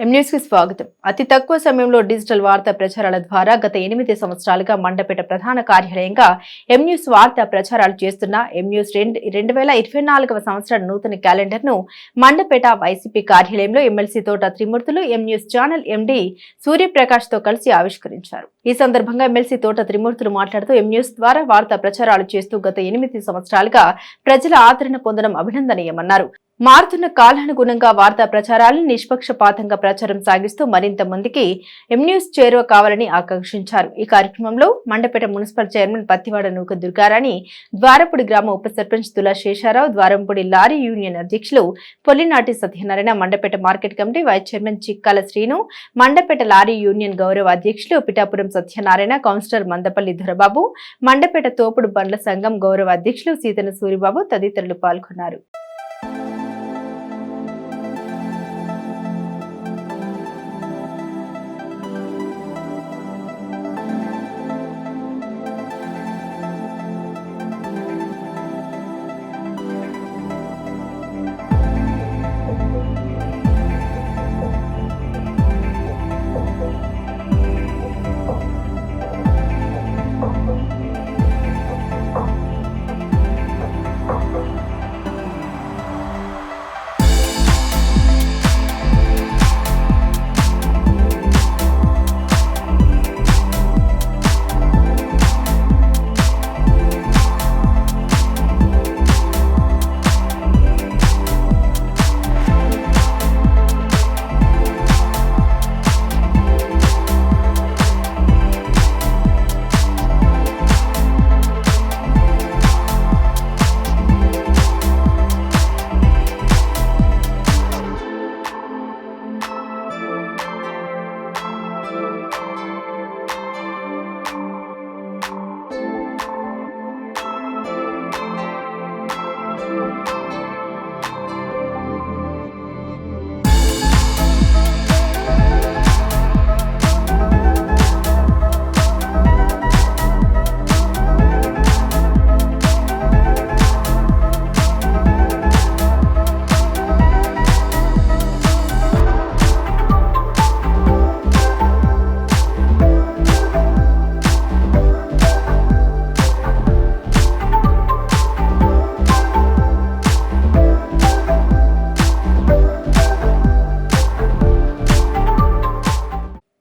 ఎంన్యూస్కి స్వాగతం. అతి తక్కువ సమయంలో డిజిటల్ వార్తా ప్రచారాల ద్వారా గత ఎనిమిది సంవత్సరాలుగా మండపేట ప్రధాన కార్యాలయంగా ఎంన్యూస్ వార్తా ప్రచారాలు చేస్తున్న ఎంన్యూస్ రెండు రెండు వేల ఇరవై నాలుగవ సంవత్సరం నూతన క్యాలెండర్ను మండపేట వైసీపీ కార్యాలయంలో MLC Thota Trimurthulu M News channel MD సూర్యప్రకాష్తో కలిసి ఆవిష్కరించారు. ఈ సందర్భంగా ఎమ్మెల్సీ తోట త్రిమూర్తులు మాట్లాడుతూ ఎంన్యూస్ ద్వారా వార్తా ప్రచారాలు చేస్తూ గత ఎనిమిది సంవత్సరాలుగా ప్రజల ఆదరణ పొందడం అభినందనీయమన్నారు. మారుతున్న కాలానుగుణంగా వార్తా ప్రచారాలను నిష్పక్షపాతంగా ప్రచారం సాగిస్తూ మరింత మందికి ఎంన్యూస్ చేరువ కావాలని ఆకాంక్షించారు. ఈ కార్యక్రమంలో మండపేట మున్సిపల్ చైర్మన్ పత్తివాడ నూక దుర్గారాణి ద్వారపుడి గ్రామ ఉప సర్పంచ్ తులా శేషారావు ద్వారంపూడి లారీ యూనియన్ అధ్యక్షులు Pollinati Satyanarayana Mandapeta market committee vice chairman Chikkala Srinu Mandapeta lorry union గౌరవ అధ్యక్షులు పిఠాపురం సత్యనారాయణ కౌన్సిలర్ మందపల్లి ధురబాబు మండపేట తోపుడు బండ్ల సంఘం గౌరవ అధ్యక్షులు సీతన సూరిబాబు తదితరులు పాల్గొన్నారు.